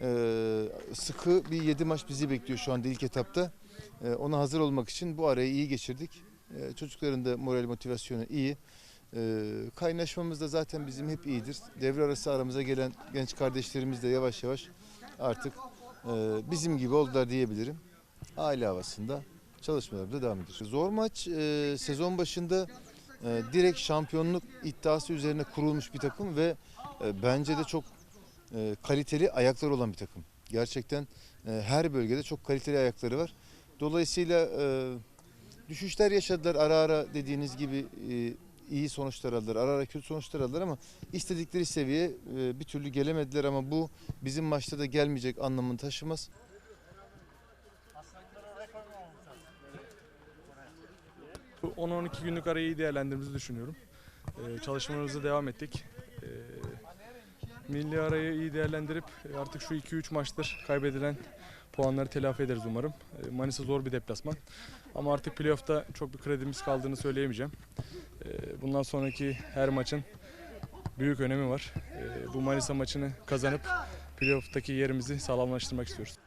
Ee, sıkı bir 7 maç bizi bekliyor şu anda ilk etapta. Ee, ona hazır olmak için bu arayı iyi geçirdik. Ee, çocukların da moral motivasyonu iyi. Ee, kaynaşmamız da zaten bizim hep iyidir. Devre arası aramıza gelen genç kardeşlerimiz de yavaş yavaş artık e, bizim gibi oldular diyebilirim. Aile havasında çalışmalarımıza devam ediyoruz. Zor maç e, sezon başında e, direkt şampiyonluk iddiası üzerine kurulmuş bir takım ve e, bence de çok e, kaliteli ayaklar olan bir takım. Gerçekten e, her bölgede çok kaliteli ayakları var. Dolayısıyla e, düşüşler yaşadılar ara ara dediğiniz gibi e, iyi sonuçlar aldılar. Ara ara kötü sonuçlar aldılar ama istedikleri seviyeye e, bir türlü gelemediler ama bu bizim maçta da gelmeyecek anlamını taşımaz. 10-12 günlük arayı iyi değerlendirdiğimizi düşünüyorum. Ee, çalışmalarımıza devam ettik. Ee, milli arayı iyi değerlendirip e, artık şu 2-3 maçtır kaybedilen puanları telafi ederiz umarım. Ee, Manisa zor bir deplasman. Ama artık playoff'ta çok bir kredimiz kaldığını söyleyemeyeceğim. Ee, bundan sonraki her maçın büyük önemi var. Ee, bu Manisa maçını kazanıp playoff'taki yerimizi sağlamlaştırmak istiyoruz.